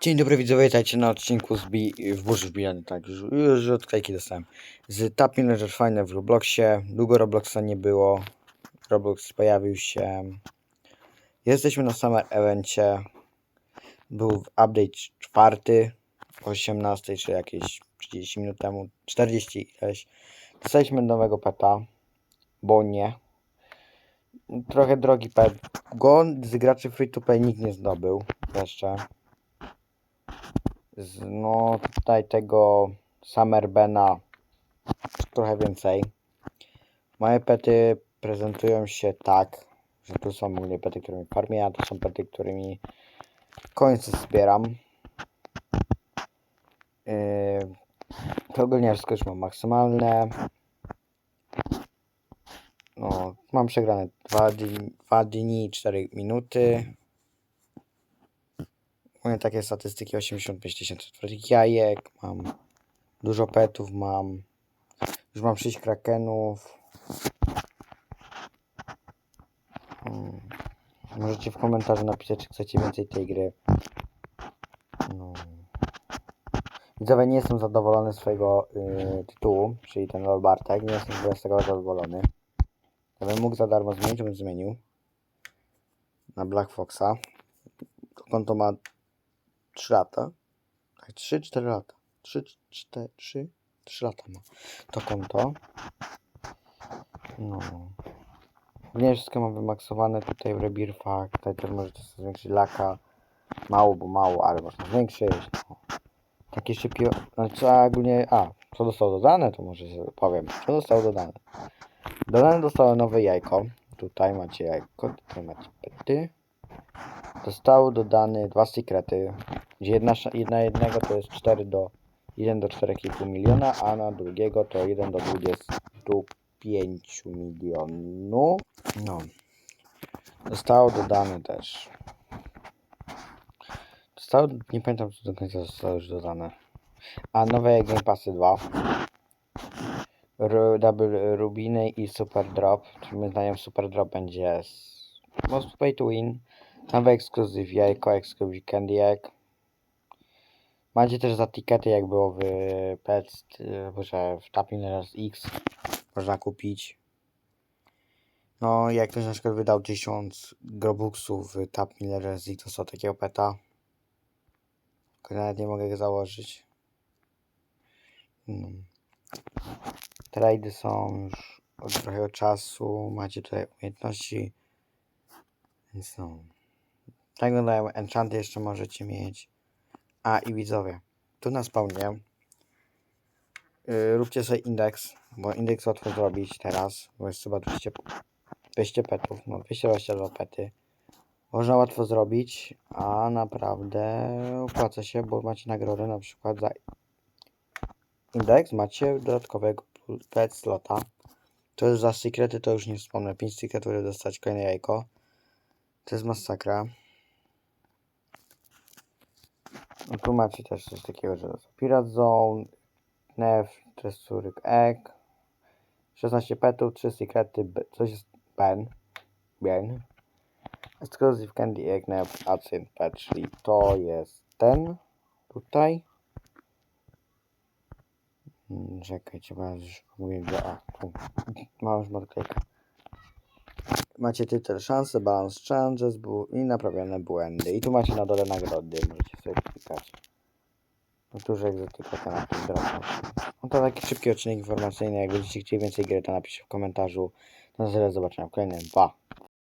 Dzień dobry widzowie, witajcie na odcinku z Bi w burzy wbijany, tak, już, już odklejki dostałem. Z Tap Manager fajne w Robloxie, długo Robloxa nie było, Roblox pojawił się. Jesteśmy na Summer Evencie, był update czwarty, o 18 czy jakieś 30 minut temu, 40 ileś. Dostaliśmy nowego peta, bo nie. Trochę drogi pet, go z graczy free to play nikt nie zdobył jeszcze z, no tutaj tego Summerbena trochę więcej. Moje pety prezentują się tak, że tu są ogólnie pety, którymi farmię, a to są pety, którymi końce zbieram. Yy, to ogólnie wszystko już mam maksymalne. No, mam przegrane 2 dni, 2 dni i 4 minuty. Mam takie statystyki 85 tysięcy otwartych jajek, mam dużo petów, mam już mam 6 krakenów. Hmm. Możecie w komentarzu napisać, czy chcecie więcej tej gry. No. Widzowie, nie jestem zadowolony z swojego y, tytułu, czyli ten Lol Bartek. Nie jestem z tego zadowolony. Gdybym mógł za darmo zmienić, bym zmienił. Na Black Foxa. Konto ma 3 lata. Tak, 3-4 lata. 3, 4, 3, 3 lata ma to konto. No. Nie wszystko mam wymaksowane tutaj w rebirfach. Tutaj też możecie sobie zwiększyć laka. Mało, bo mało, ale można zwiększyć. Takie szybkie. Znaczy, a ogólnie. A, co zostało dodane, to może sobie powiem. Co zostało dodane? Dodane zostało nowe jajko. Tutaj macie jajko, tutaj macie pety. Zostały dodane dwa sekrety, gdzie jedna, jedna jednego to jest 4 do 1 do 4,5 miliona, a na drugiego to 1 do 25 milionów. No. Zostało dodane też. Zostało, nie pamiętam co do końca zostało już dodane. A nowe Game Passy 2. Ru, double Rubiny i Super Drop. Czyli my zdaniem Super Drop będzie z Most Pay to Win. Nowy ekskluzyw jajko, ekskluzyw Candy Egg. Macie też za tikety jak było w y, boże w Tapping Raz X można kupić. No jak ktoś na przykład wydał 1000 grobuxów w Tap Miller X, to są takiego peta. Nawet nie mogę go założyć. No. Trady są już od trochę czasu. Macie tutaj umiejętności. Więc no. Tak wyglądają enchanty jeszcze możecie mieć. A i widzowie, tu na spawnie yy, róbcie sobie indeks, bo indeks łatwo zrobić teraz, bo jest chyba 200, 200 petów, no 222 pety. Można łatwo zrobić, a naprawdę opłaca się, bo macie nagrodę na przykład za indeks, macie dodatkowego pet slota. To jest za sekrety, to już nie wspomnę. 5 sekretów, żeby dostać kolejne jajko. To jest masakra. No tu macie też coś takiego, że Pirate Zone, Nef, Tresurek Egg, 16 petów, 3 sekrety, coś jest Ben, Ben, Exclusive Candy Egg, Nef, Ancient Pet, czyli to jest ten, tutaj. Hmm, Czekajcie, bo ja już mówię, że a, tu, mam już odklejkę. Macie tytuł szanse, balance changes i naprawione błędy. I tu macie na dole nagrody, możecie sobie klikać. No już egzotyka na tym drobnym. No to taki szybki odcinek informacyjny. Jak będziecie chcieli więcej gry, to napiszcie w komentarzu. No tyle, do zobaczenia w kolejnym. Pa!